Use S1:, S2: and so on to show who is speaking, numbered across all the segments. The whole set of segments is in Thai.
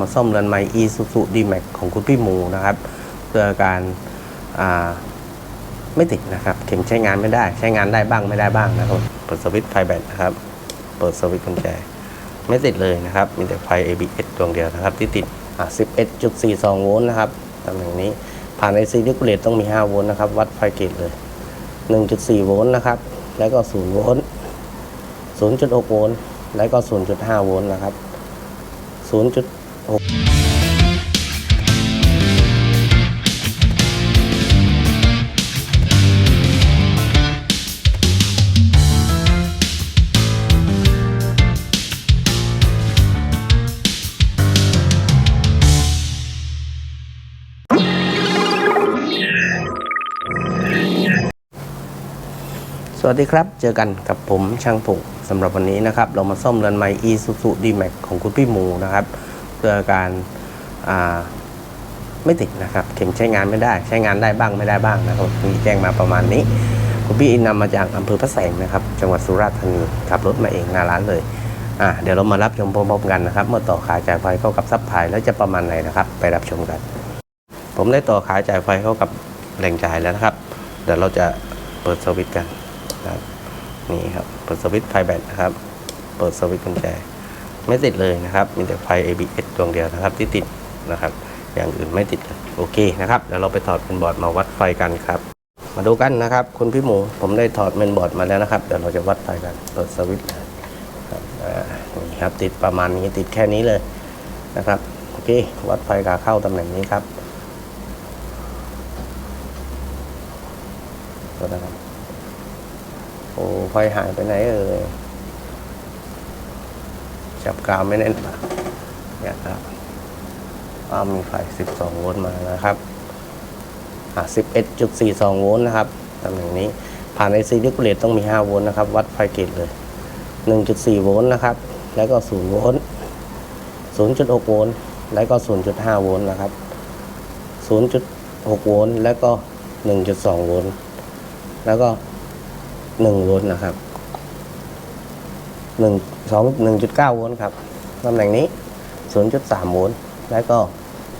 S1: มาซ่อมเรือนไม้ Isuzu D-Max ของคุณพี่หมูนะครับเพื่อการาไม่ติดนะครับ เข็มใช้งานไม่ได้ ใช้งานได้บ้างไม่ได้บ้างนะครับ เปิดสวิตช์ไฟแบตนะครับ เปิดสวิตช์กุญแจ ไม่ติดเลยนะครับ มีแต่ไฟ ABS ดวงเดียวนะครับ ที่ติดอ่า11.42 โวลต์นะครับตำแหน่งนี้ผ่าน IC Regulate ต้องมี 5 โวลต์นะครับ วัดไฟเกตเลย 1.4 โวลต์นะครับ แล้วก็ 0 โวลต์ 0.6 โวลต์ แล้วก็ 0.5 โวลต์นะครับ 0. วัสดีครับ เจอกันกับผมช่างผงสำหรับวันนี้นะครับ เรามาซ่อมเรือนไม้ Isuzu D-Max ของคุณพี่หมูนะครับ เพื่อการาไม่ติดนะครับ เข็มใช้งานไม่ได้ ใช้งานได้บ้างไม่ได้บ้างนะครับมีแจ้งมาประมาณนี้ คุณพี่อินนำมาจากอำเภอพระแสงนะครับ จังหวัดสุราษฎร์ธานีขับรถมาเองหน้าร้านเลยอ่าเดี๋ยวเรามารับชมพร้อมๆกันนะครับ เมื่อต่อขาจ่ายไฟเข้ากับซับพายแล้วจะประมาณไหนนะครับ ไปรับชมกัน ผมได้ต่อขาจ่ายไฟเข้ากับแหล่งจ่ายแล้วนะครับ เดี๋ยวเราจะเปิดสวิตช์กันนะครับนี่ครับเปิดสวิตช์ไฟแบตนะครับ เปิดสวิตช์กุญแจ ไม่ติดเลยนะครับ มีแต่ไฟ ABS ดวงเดียวนะครับที่ติดนะครับ อย่างอื่นไม่ติดโอเคนะครับเดี๋ยวเราไปถอดเป็นบอร์ดมาวัดไฟกันครับ มาดูกันนะครับ คุณพี่หมูผมได้ถอดเมนบอร์ดมาแล้วนะครับเดี๋ยวเราจะวัดไฟกันเปิดสวิตช์ครับนี่ครับติดประมาณนี้ติดแค่นี้เลยนะครับโอเค วัดไฟขาเข้าตำแหน่งนี้ครับก็นะครับโอ้ไฟหายไปไหนเอ่ย จับกาวไม่แน่นปะเนี่ยครับอ้ามีไฟ 12 โวลต์มานะครับอะ11.42 โวลต์นะครับตำแหน่งนี้ผ่าน IC Regulate ต้องมี 5 โวลต์นะครับ วัดไฟเกตเลย 1.4 โวลต์นะครับ แล้วก็ 0 โวลต์ 0.6 โวลต์ แล้วก็ 0.5 โวลต์นะครับ 0.6 โวลต์ แล้วก็ 1.2 โวลต์ แล้วก็หนึ่งโวลต์นะครับ หนึ่งสองหนึ่งจุดเก้าโวลต์ครับตำแหน่งนี้ศูนย์จุดสามโวลต์และก็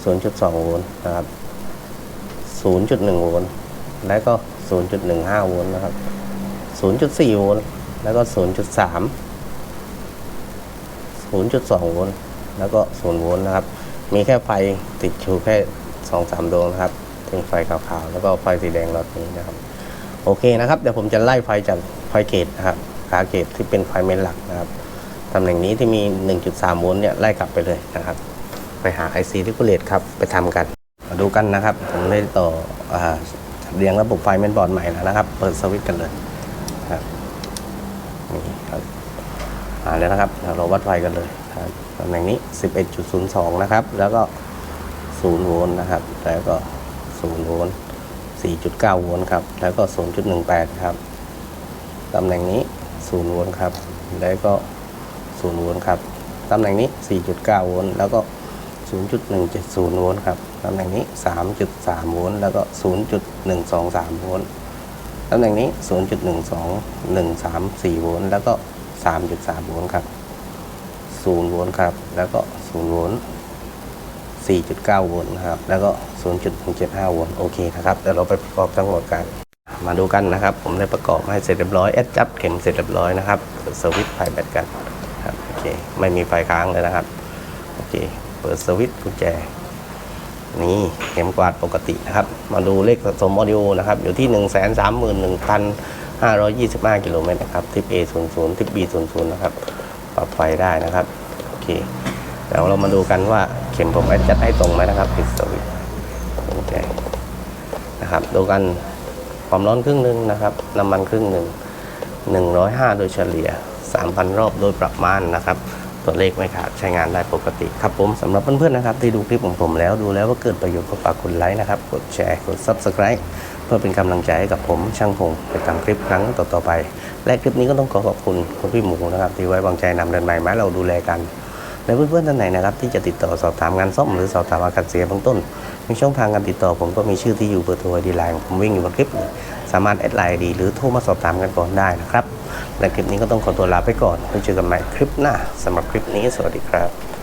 S1: ศูนย์จุดสองโวลต์นะครับศูนย์จุดหนึ่งโวลต์และก็ศูนย์จุดหนึ่งห้าโวลต์นะครับศูนย์จุดสี่โวลต์แล้วก็ศูนย์จุดสามศูนย์จุดสองโวลต์แล้วก็ศูนย์โวลต์นะครับ มีแค่ไฟติดอยู่แค่สองสามดวงนะครับเป็นไฟขาวๆ แล้วก็ไฟสีแดงหลอดนี้นะครับ โอเคนะครับ เดี๋ยวผมจะไล่ไฟจากไฟเกตนะครับ ขาเกตที่เป็นไฟเมนหลักนะครับตำแหน่งนี้ที่มี 1.3โวลต์เนี่ยไล่กลับไปเลยนะครับ ไปหา IC ที่กุเลตครับ ไปทำกัน มาดูกันนะครับ ผมได้ต่ออเรียงระบบไฟเมนบอร์ดใหม่แล้วนะครับ เปิดสวิตช์กันเลยนะครับนี่ครับมาแล้วนะครับ เราวัดไฟกันเลยครับตำแหน่งนี้ 11.02 นะครับ แล้วก็ 0 โวลต์นะครับ แล้วก็ 0 โวลต์4.9 โวลต์ครับ แล้วก็ 0.18 ครับ ตำแหน่งนี้ 0โวลต์ครับ แล้วก็0โวลต์ครับ ตำแหน่งนี้ 4.9 โวลต์ แล้วก็ 0.170 โวลต์ครับ ตำแหน่งนี้ 3.3 โวลต์ แล้วก็ 0.123 โวลต์ ตำแหน่งนี้ 0.12134 โวลต์ แล้วก็ 3.3 โวลต์ครับ 0 โวลต์ครับ แล้วก็ 0 โวลต์4.9 โวลต์นะครับ แล้วก็ 0.175 โวลต์ โอเคนะครับ เดี๋ยวเราไปประกอบทั้งหมดกัน มาดูกันนะครับ ผมได้ประกอบให้เสร็จเรียบร้อยแอดจับเข็มเสร็จเรียบร้อยนะครับสวิตช์ไฟแบตกันครับโอเคไม่มีไฟค้างเลยนะครับโอเคเปิดสวิตช์กุญแจนี่เข็มกวาดปกตินะครับ มาดูเลขสะสมออดิโอนะครับ อยู่ที่ 1 3 1 5 25 กิโลเมตรนะครับทิป A 0 0ทิป B 0 0นะครับ ปรับไฟได้นะครับ โอเค เดี๋ยวเรามาดูกันว่าเข็มผมแอดจัดให้ตรงไหมนะครับปิดสวิตช์โอเคนะครับ ดูกัน ความร้อนครึ่งหนึ่งนะครับ น้ำมันครึ่งหนึ่ง105 โดยเฉลี่ย 3,000 รอบโดยประมาณนะครับตัวเลขไม่ขาดใช้งานได้ปกติครับผมสำหรับเพื่อนๆนะครับ ที่ดูคลิปของผมแล้วดูแล้วว่าเกิดประโยชน์ก็ฝากกดไลค์นะครับ กดแชร์กด Subscribe เพื่อเป็นกำลังใจให้กับผมช่างพงไปทำคลิปครั้งต่อๆไป และคลิปนี้ก็ต้องขอขอบคุณคุณพี่หมูนะครับ ที่ไว้วางใจนำเดินใหม่มาเราดูแลกัน และเพื่อนๆท่านไหนนะครับที่จะติดต่อสอบถามงานซ่อมหรือสอบถามอาการเสียเบื้องต้นมีช่องทางการติดต่อผมก็มีชื่อที่อยู่เบอร์โทรดีไลน์ผมวิ่งอยู่บนคลิป สามารถแอดไลน์ดี หรือโทรมาสอบถามกันก่อนได้นะครับและคลิปนี้ก็ต้องขอตัวลาไปก่อนไว้เจอกันใหม่คลิปหน้าสำหรับคลิปนี้สวัสดีครับ